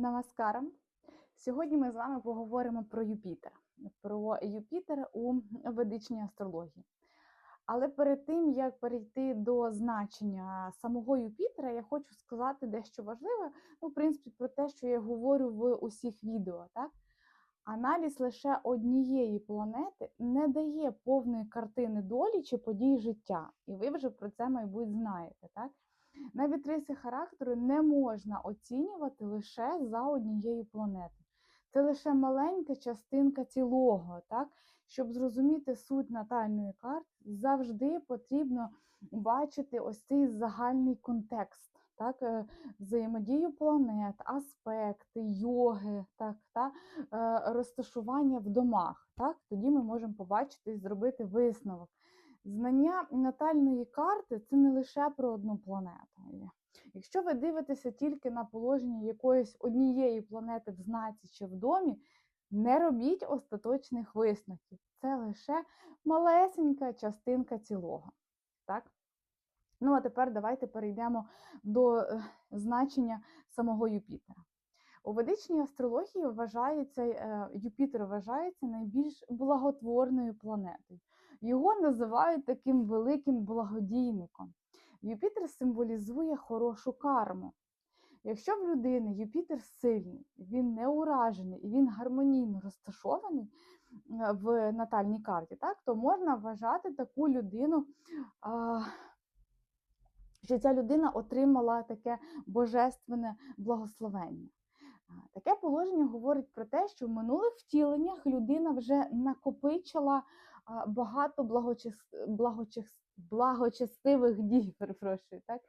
Намаскарам! Сьогодні ми з вами поговоримо про Юпітер, про Юпітер у ведичній астрології. Але перед тим, як перейти до значення самого Юпітера, я хочу сказати дещо важливе, ну, в принципі, про те, що я говорю в усіх відео. Так? Аналіз лише однієї планети не дає повної картини долі чи подій життя. І ви вже про це, мабуть, знаєте. Так? Навіть риси характеру не можна оцінювати лише за однією планетою. Це лише маленька частинка цілого. Так? Щоб зрозуміти суть натальної карти, завжди потрібно бачити ось цей загальний контекст. Так, е, взаємодію планет, аспекти, йоги, так, та, е, розташування в домах. Так, Тоді ми можемо побачити і зробити висновок. Знання натальної карти це не лише про одну планету. Якщо ви дивитеся тільки на положення якоїсь однієї планети в знаці чи в домі, не робіть остаточних висновків. Це лише малесенька частинка цілого. Так? Ну, а тепер давайте перейдемо до е, значення самого Юпітера. У ведичній астрології вважається, е, Юпітер вважається найбільш благотворною планетою. Його називають таким великим благодійником. Юпітер символізує хорошу карму. Якщо в людини Юпітер сильний, він не уражений і він гармонійно розташований е, в натальній карті, так, то можна вважати таку людину, що ця людина отримала таке божественне благословення. Таке положення говорить про те, що в минулих втіленнях людина вже накопичила багато благочестивих дій. перепрошую, так?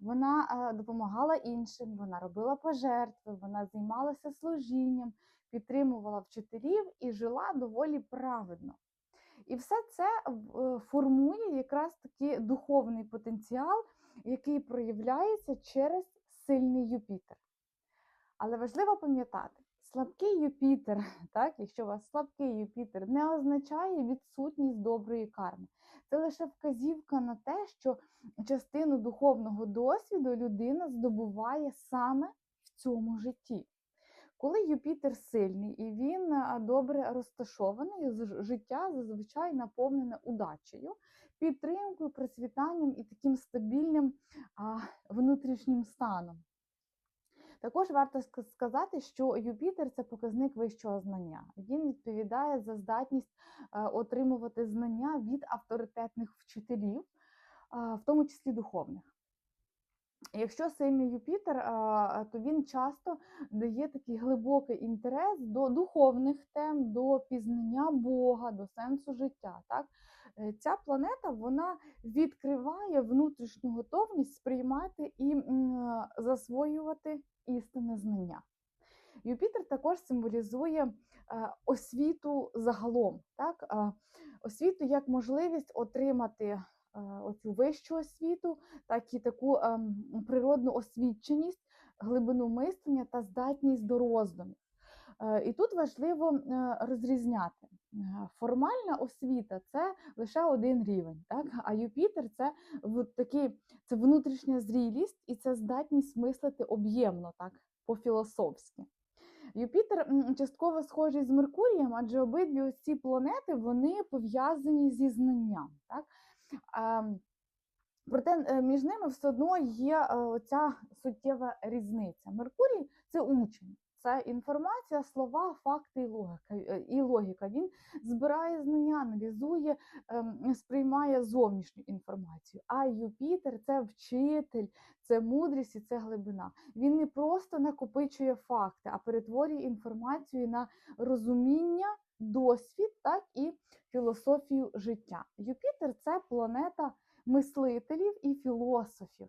Вона допомагала іншим, вона робила пожертви, вона займалася служінням, підтримувала вчителів і жила доволі праведно. І все це е, формує якраз такий духовний потенціал, який проявляється через сильний Юпітер. Але важливо пам'ятати, слабкий Юпітер, так, якщо у вас слабкий Юпітер, не означає відсутність доброї карми. Це лише вказівка на те, що частину духовного досвіду людина здобуває саме в цьому житті. Коли Юпітер сильний і він добре розташований, життя зазвичай наповнене удачею, підтримкою, процвітанням і таким стабільним а, внутрішнім станом. Також варто сказати, що Юпітер це показник вищого знання. Він відповідає за здатність отримувати знання від авторитетних вчителів, в тому числі духовних. Якщо сильний Юпітер, то він часто дає такий глибокий інтерес до духовних тем, до пізнання Бога, до сенсу життя. Так? Е, ця планета вона відкриває внутрішню готовність сприймати і засвоювати істинне знання. Юпітер також символізує е, освіту загалом, так? освіту як можливість отримати оцю вищу освіту, так і таку ем, природну освіченість, глибину мислення та здатність до роздумів. Е, і тут важливо е, розрізняти. Формальна освіта це лише один рівень, так? а Юпітер це такий, це внутрішня зрілість і це здатність мислити об'ємно, так, по-філософськи. Юпітер частково схожий з Меркурієм, адже обидві ці планети вони пов'язані зі знанням. Так? Проте е, між ними все одно є е, оця суттєва різниця. Меркурій це учень, це інформація, слова, факти і логіка. Е, і логіка. Він збирає знання, аналізує, ем, сприймає зовнішню інформацію. А Юпітер це вчитель, це мудрість і це глибина. Він не просто накопичує факти, а перетворює інформацію на розуміння досвід, так і філософію життя. Юпітер це планета мислителів і філософів.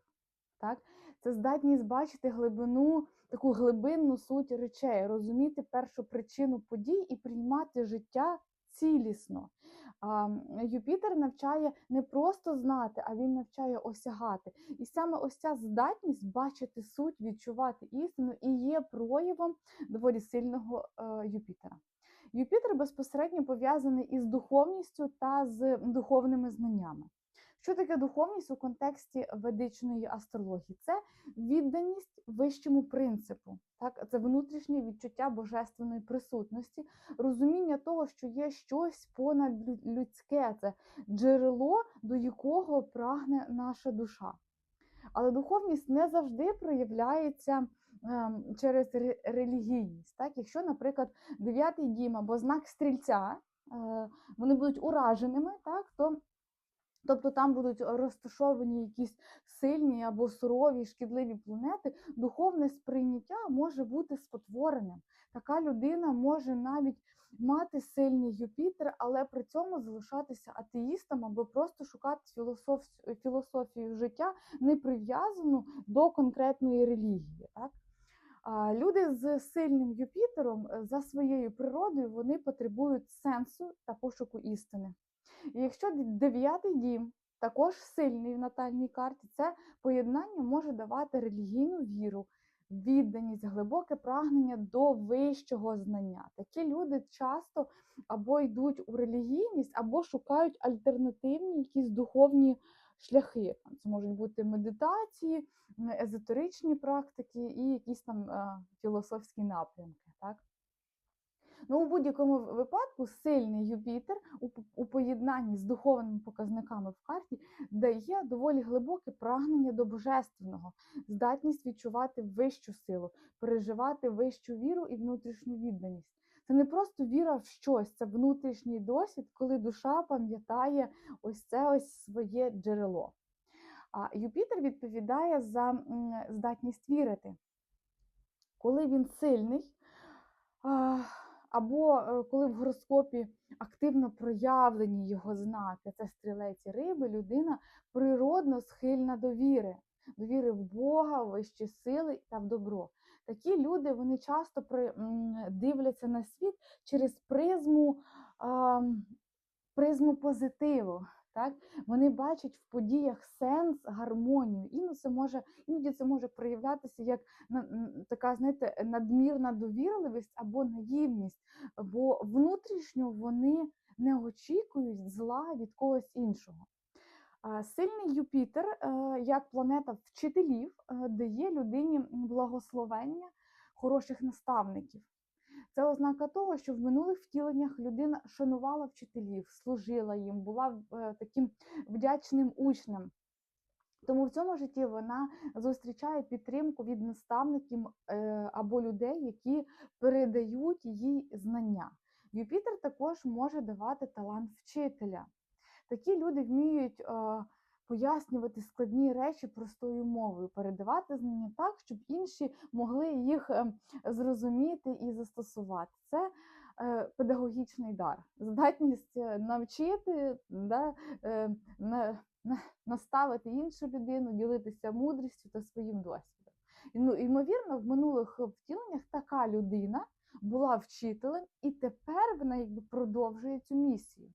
Так? Це здатність бачити глибину, таку глибинну суть речей, розуміти першу причину подій і приймати життя цілісно. А, Юпітер навчає не просто знати, а він навчає осягати. І саме ось ця здатність бачити суть, відчувати істину і є проявом доволі сильного е, Юпітера. Юпітер безпосередньо пов'язаний із духовністю та з духовними знаннями. Що таке духовність у контексті ведичної астрології? Це відданість вищому принципу, так це внутрішнє відчуття божественної присутності, розуміння того, що є щось понадлюдське, це джерело, до якого прагне наша душа. Але духовність не завжди проявляється через релігійність. Так? Якщо, наприклад, дев'ятий дім або знак стрільця, е, вони будуть ураженими, так, то Тобто там будуть розташовані якісь сильні або сурові шкідливі планети, духовне сприйняття може бути спотвореним. Така людина може навіть мати сильний Юпітер, але при цьому залишатися атеїстом або просто шукати філософ- філософію життя, не прив'язану до конкретної релігії. Так? Люди з сильним Юпітером е, за своєю природою вони потребують сенсу та пошуку істини. І якщо дев'ятий дім також сильний в натальній карті, це поєднання може давати релігійну віру, відданість, глибоке прагнення до вищого знання. Такі люди часто або йдуть у релігійність, або шукають альтернативні якісь духовні шляхи. Це можуть бути медитації, езотеричні практики і якісь там е, філософські напрямки. Так? Ну, у будь-якому випадку сильний Юпітер у поєднанні з духовними показниками в карті дає доволі глибоке прагнення до божественного, здатність відчувати вищу силу, переживати вищу віру і внутрішню відданість. Це не просто віра в щось, це внутрішній досвід, коли душа пам'ятає ось це ось своє джерело. А Юпітер відповідає за здатність вірити. Коли він сильний, або е, коли в гороскопі активно проявлені його знаки, це стрілець і риби, людина природно схильна до віри, до віри в Бога, в вищі сили та в добро. Такі люди вони часто при, дивляться на світ через призму, а, призму позитиву. Так? Вони бачать в подіях сенс, гармонію. Іноді це може, іноді це може проявлятися як така, знаєте, надмірна довірливість або наївність, бо внутрішньо вони не очікують зла від когось іншого. Сильний Юпітер, е, як планета вчителів, е, дає людині благословення хороших наставників. Це ознака того, що в минулих втіленнях людина шанувала вчителів, служила їм, була е, таким вдячним учнем. Тому в цьому житті вона зустрічає підтримку від наставників або людей, які передають їй знання. Юпітер також може давати талант вчителя. Такі люди вміють пояснювати складні речі простою мовою, передавати знання так, щоб інші могли їх е, зрозуміти і застосувати. Це е, педагогічний дар, здатність е, навчити, да, е, на, на, наставити іншу людину, ділитися мудрістю та своїм досвідом. Ну, ймовірно, в минулих втіленнях така людина була вчителем, і тепер вона якби продовжує цю місію.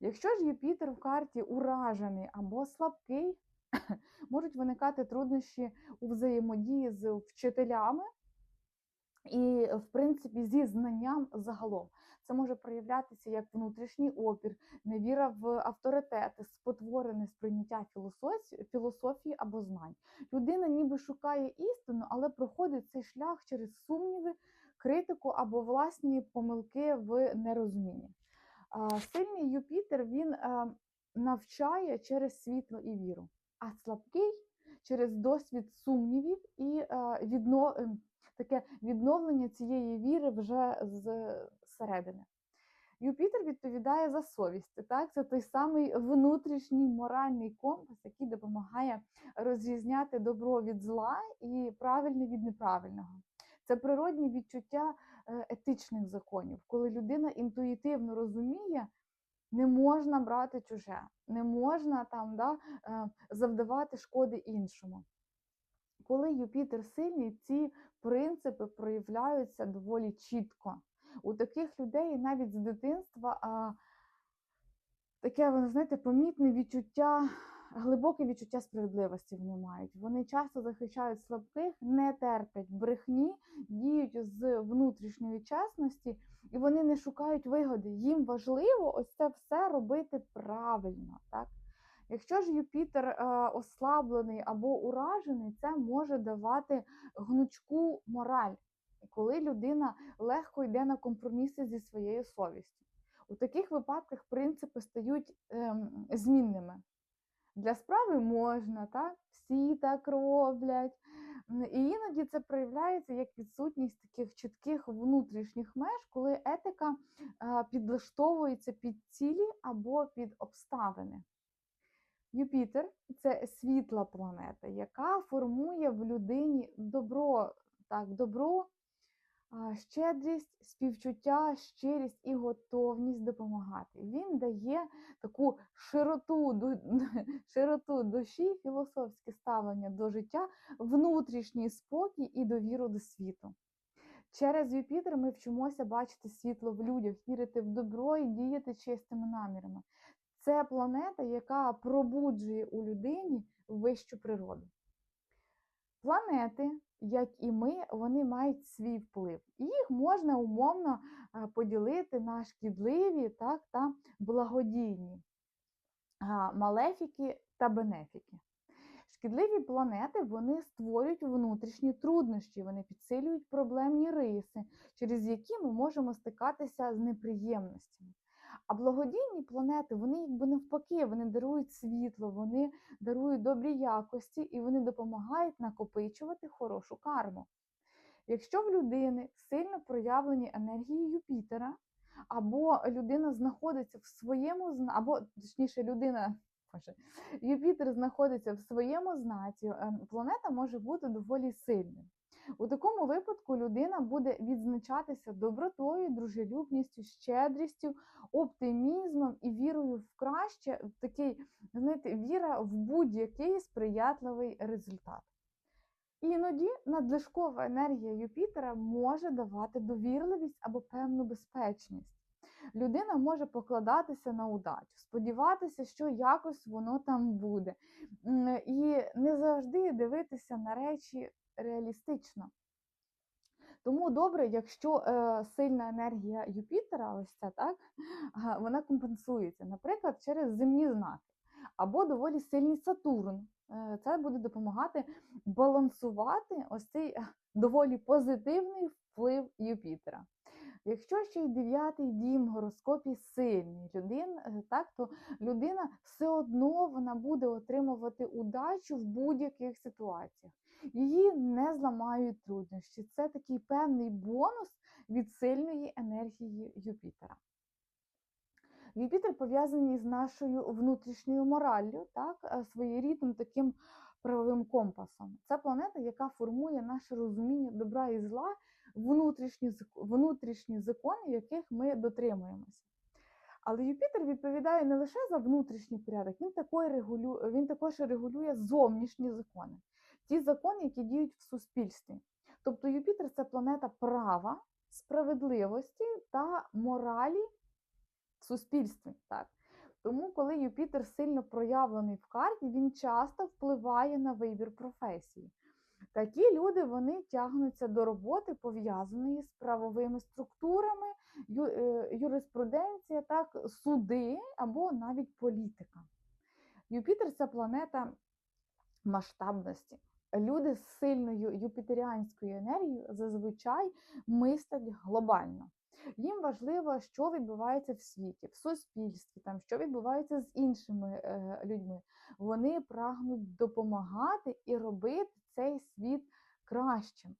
Якщо ж Юпітер в карті уражений або слабкий, можуть виникати труднощі у взаємодії з вчителями і, в принципі, зі знанням загалом. Це може проявлятися як внутрішній опір, невіра в авторитети, спотворене сприйняття філософії, або знань. Людина ніби шукає істину, але проходить цей шлях через сумніви, критику або власні помилки в нерозумінні. Сильний Юпітер він е, навчає через світло і віру, а слабкий через досвід сумнівів і е, відно, ем, таке відновлення цієї віри вже з середини. Юпітер відповідає за совість. Так? Це той самий внутрішній моральний компас, який допомагає розрізняти добро від зла і правильне від неправильного. Це природні відчуття е, етичних законів, коли людина інтуїтивно розуміє, не можна брати чуже, не можна там да, е, завдавати шкоди іншому. Коли Юпітер сильний, ці принципи проявляються доволі чітко. У таких людей навіть з дитинства а, таке, ви знаєте, помітне відчуття, глибоке відчуття справедливості вони мають. Вони часто захищають слабких, не терплять брехні, діють з внутрішньої чесності, і вони не шукають вигоди. Їм важливо ось це все робити правильно. Так? Якщо ж Юпітер е, ослаблений або уражений, це може давати гнучку мораль, коли людина легко йде на компроміси зі своєю совістю. У таких випадках принципи стають ем, змінними. Для справи можна, так? Всі так роблять. І іноді це проявляється як відсутність таких чітких внутрішніх меж, коли етика підлаштовується під цілі або під обставини. Юпітер це світла планета, яка формує в людині добро, так, добро, щедрість, співчуття, щирість і готовність допомагати. Він дає таку широту, широту душі, філософське ставлення до життя, внутрішній спокій і довіру до світу. Через Юпітер ми вчимося бачити світло в людях, вірити в добро і діяти чистими намірами. Це планета, яка пробуджує у людині вищу природу. Планети, як і ми, вони мають свій вплив. Їх можна умовно е, поділити на шкідливі так, та благодійні, малефіки та бенефіки. Шкідливі планети вони створюють внутрішні труднощі, вони підсилюють проблемні риси, через які ми можемо стикатися з неприємностями. А благодійні планети, вони якби навпаки, вони дарують світло, вони дарують добрі якості і вони допомагають накопичувати хорошу карму. Якщо в людини сильно проявлені енергії Юпітера, або людина знаходиться в своєму або точніше, людина, Юпітер знаходиться в своєму знаці, е, планета може бути доволі сильною. У такому випадку людина буде відзначатися добротою, дружелюбністю, щедрістю, оптимізмом і вірою в краще, такий, знаєте, віра в будь-який сприятливий результат. Іноді надлишкова енергія Юпітера може давати довірливість або певну безпечність. Людина може покладатися на удачу, сподіватися, що якось воно там буде, і не завжди дивитися на речі реалістично. Тому добре, якщо е, сильна енергія Юпітера, ось ця так, вона компенсується, наприклад, через земні знаки, або доволі сильний Сатурн. Е, Це буде допомагати балансувати ось цей е, доволі позитивний вплив Юпітера. Якщо ще й дев'ятий дім в гороскопі сильний людин, е, так, то людина все одно вона буде отримувати удачу в будь-яких ситуаціях. Її не зламають труднощі. Це такий певний бонус від сильної енергії Юпітера. Юпітер пов'язаний з нашою внутрішньою мораллю, так, е, своєрідним таким правовим компасом. Це планета, яка формує наше розуміння добра і зла, внутрішні, внутрішні закони, яких ми дотримуємося. Але Юпітер відповідає не лише за внутрішній порядок, він також регулює, він також регулює зовнішні закони, ті закони, які діють в суспільстві. Тобто Юпітер це планета права, справедливості та моралі в суспільстві. Так. Тому, коли Юпітер сильно проявлений в карті, він часто впливає на вибір професії. Такі люди вони тягнуться до роботи, пов'язаної з правовими структурами, е, юриспруденція, так, суди або навіть політика. Юпітер це планета масштабності. Люди з сильною юпітеріанською енергією зазвичай мислять глобально. Їм важливо, що відбувається в світі, в суспільстві, там, що відбувається з іншими е, людьми. Вони прагнуть допомагати і робити цей світ кращим.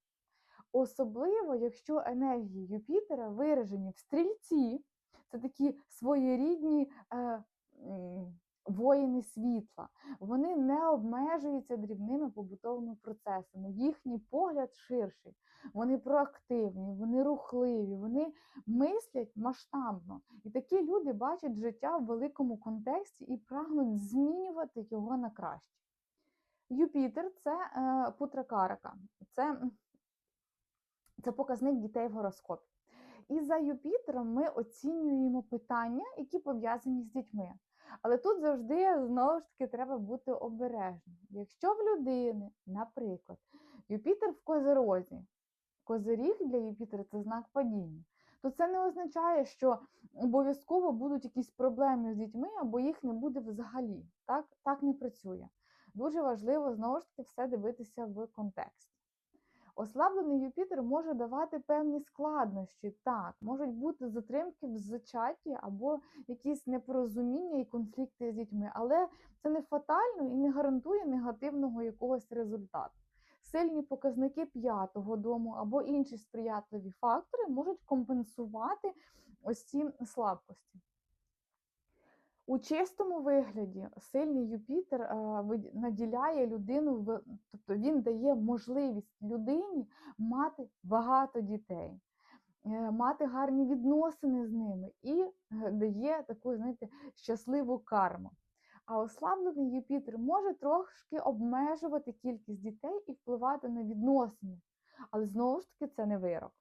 Особливо, якщо енергії Юпітера виражені в стрільці, це такі своєрідні е, воїни світла. Вони не обмежуються дрібними побутовими процесами. Їхній погляд ширший. Вони проактивні, вони рухливі, вони мислять масштабно. І такі люди бачать життя в великому контексті і прагнуть змінювати його на краще. Юпітер це е, путракарака, це, це показник дітей в гороскопі. І за Юпітером ми оцінюємо питання, які пов'язані з дітьми. Але тут завжди знову ж таки треба бути обережним. Якщо в людини, наприклад, Юпітер в козерозі, козиріг для Юпітера це знак падіння, то це не означає, що обов'язково будуть якісь проблеми з дітьми або їх не буде взагалі. Так, так не працює. Дуже важливо знову ж таки все дивитися в контексті. Ослаблений Юпітер може давати певні складнощі. Так, можуть бути затримки в зачатті або якісь непорозуміння і конфлікти з дітьми, але це не фатально і не гарантує негативного якогось результату. Сильні показники п'ятого дому або інші сприятливі фактори можуть компенсувати ось ці слабкості. У чистому вигляді сильний Юпітер наділяє людину, тобто він дає можливість людині мати багато дітей, е, мати гарні відносини з ними і е, дає таку, знаєте, щасливу карму. А ослаблений Юпітер може трошки обмежувати кількість дітей і впливати на відносини, але знову ж таки це не вирок.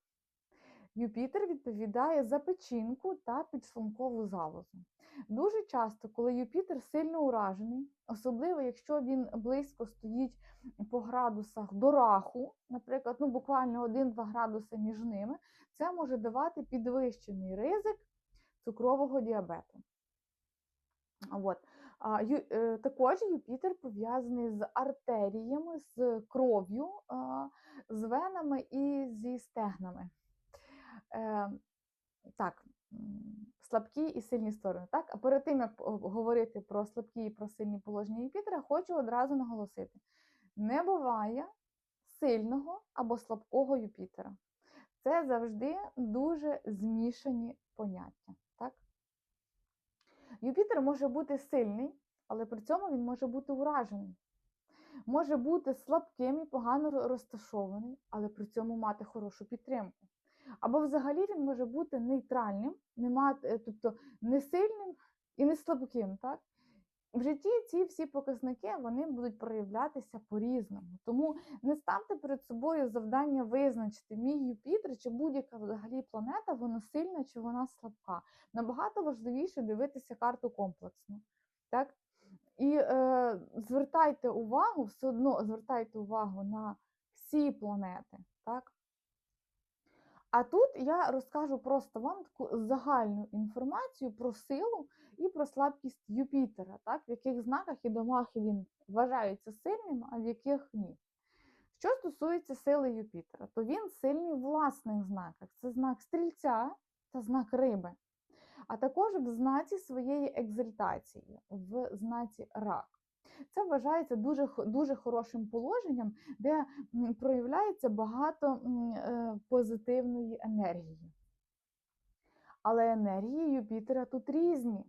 Юпітер відповідає за печінку та підшлункову залозу. Дуже часто, коли Юпітер сильно уражений, особливо якщо він близько стоїть по градусах до раху, наприклад, ну буквально 1-2 градуси між ними, це може давати підвищений ризик цукрового діабету. От. Е, також Юпітер пов'язаний з артеріями, з кров'ю, з венами і зі стегнами. Е, так, слабкі і сильні сторони. Так? А перед тим, як говорити про слабкі і про сильні положення Юпітера, хочу одразу наголосити: не буває сильного або слабкого Юпітера. Це завжди дуже змішані поняття. Так? Юпітер може бути сильний, але при цьому він може бути уражений. Може бути слабким і погано розташований, але при цьому мати хорошу підтримку. Або взагалі він може бути нейтральним, не мати, е, тобто не сильним і не слабким. Так? В житті ці всі показники вони будуть проявлятися по-різному. Тому не ставте перед собою завдання визначити мій Юпітер чи будь-яка взагалі планета, вона сильна чи вона слабка. Набагато важливіше дивитися карту комплексно. Так? І е, звертайте увагу, все одно звертайте увагу на всі планети. Так? А тут я розкажу просто вам таку загальну інформацію про силу і про слабкість Юпітера, так? в яких знаках і домах він вважається сильним, а в яких ні. Що стосується сили Юпітера, то він сильний в власних знаках. Це знак стрільця та знак риби, а також в знаці своєї екзальтації, в знаці рак. Це вважається дуже, дуже хорошим положенням, де проявляється багато е, позитивної енергії. Але енергії Юпітера тут різні.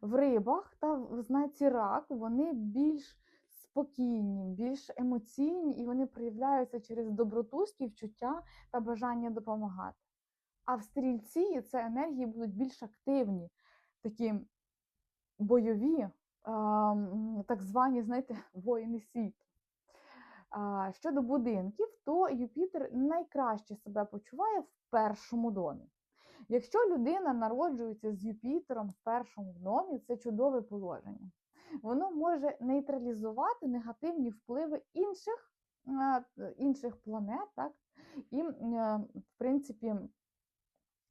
В рибах та в знаці рак вони більш спокійні, більш емоційні, і вони проявляються через доброту, співчуття та бажання допомагати. А в стрільці це енергії будуть більш активні, такі бойові, так звані, знаєте, воїни світу. Щодо будинків, то Юпітер найкраще себе почуває в першому домі. Якщо людина народжується з Юпітером в першому домі, це чудове положення. Воно може нейтралізувати негативні впливи інших, інших планет, так? і, в принципі,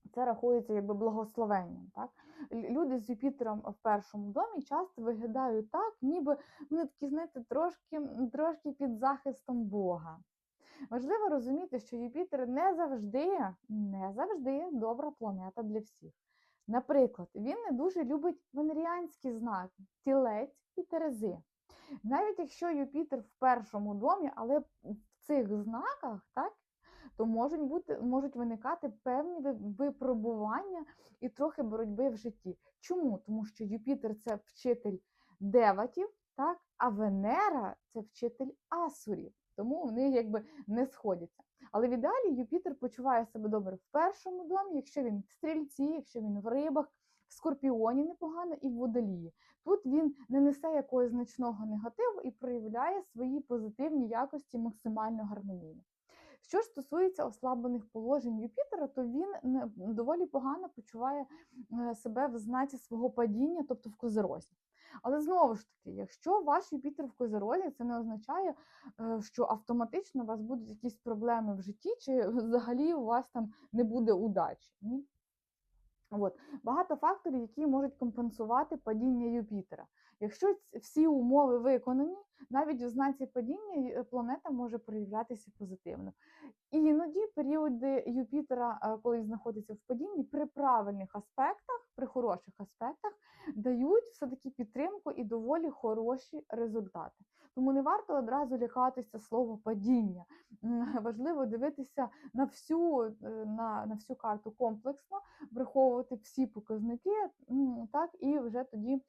це рахується якби благословенням. Так? Люди з Юпітером в першому домі часто виглядають так, ніби вони такі, знаєте, трошки, трошки під захистом Бога. Важливо розуміти, що Юпітер не завжди, не завжди добра планета для всіх. Наприклад, він не дуже любить венеріанські знаки тілець і терези. Навіть якщо Юпітер в першому домі, але в цих знаках, так, то можуть бути можуть виникати певні випробування і трохи боротьби в житті. Чому? Тому що Юпітер це вчитель деватів, так, а Венера це вчитель асурів. Тому вони якби не сходяться. Але в ідеалі Юпітер почуває себе добре в першому домі, якщо він в стрільці, якщо він в рибах, в скорпіоні непогано і в водолії. Тут він не несе якогось значного негативу і проявляє свої позитивні якості максимально гармонійно. Що ж стосується ослаблених положень Юпітера, то він доволі погано почуває е, себе в знаці свого падіння, тобто в козерозі. Але знову ж таки, якщо ваш Юпітер в Козерозі, це не означає, е, що автоматично у вас будуть якісь проблеми в житті, чи взагалі у вас там не буде удачі. От. Багато факторів, які можуть компенсувати падіння Юпітера. Якщо всі умови виконані, навіть у знаці падіння планета може проявлятися позитивно. І іноді періоди Юпітера, е, коли знаходиться в падінні, при правильних аспектах, при хороших аспектах, дають все-таки підтримку і доволі хороші результати. Тому не варто одразу лякатися слова падіння. Важливо дивитися на всю, е, на, на всю карту комплексно, враховувати всі показники, так і вже тоді е,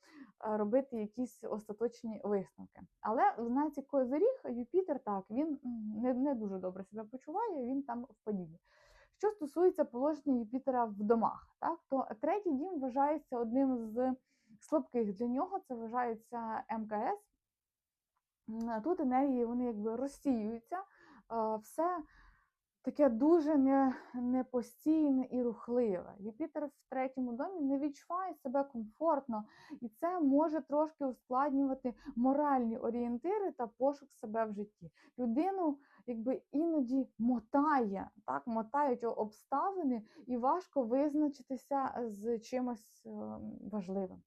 робити якісь остаточні висновки. Але знаці Козиріг Юпітер так він не, не дуже добре себе почуває, він там в падінні. Що стосується положення Юпітера в домах, так то третій дім вважається одним з слабких для нього. Це вважається МКС. Тут енергії вони якби розсіюються, все таке дуже не, непостійне і рухливе. Юпітер в третьому домі не відчуває себе комфортно, і це може трошки ускладнювати моральні орієнтири та пошук себе в житті. Людину якби іноді мотає, так, мотають обставини, і важко визначитися з чимось е, важливим.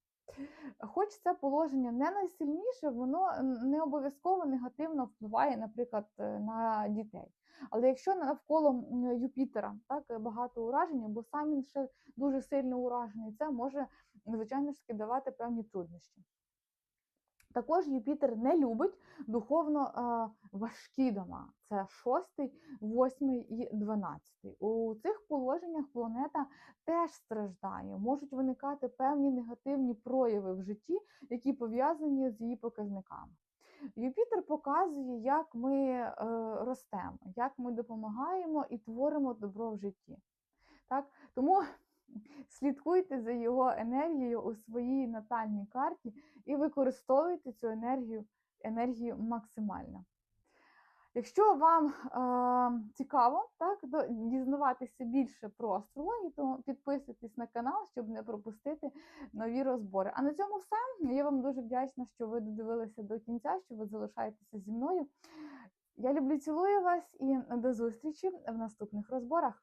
Хоч це положення не найсильніше, воно не обов'язково негативно впливає, наприклад, е, на дітей. Але якщо навколо Юпітера так багато уражень, бо сам він ще дуже сильно уражений, це може, звичайно ж, давати певні труднощі. Також Юпітер не любить духовно важкі дома. Це шостий, восьмий і дванадцятий. У цих положеннях планета теж страждає. Можуть виникати певні негативні прояви в житті, які пов'язані з її показниками. Юпітер показує, як ми е, ростемо, як ми допомагаємо і творимо добро в житті. Так? Тому слідкуйте за його енергією у своїй натальній карті і використовуйте цю енергію, енергію максимально. Якщо вам е, цікаво так, дізнаватися більше про астрологію, то підписуйтесь на канал, щоб не пропустити нові розбори. А на цьому все. Я вам дуже вдячна, що ви додивилися до кінця, що ви залишаєтеся зі мною. Я люблю, цілую вас і до зустрічі в наступних розборах.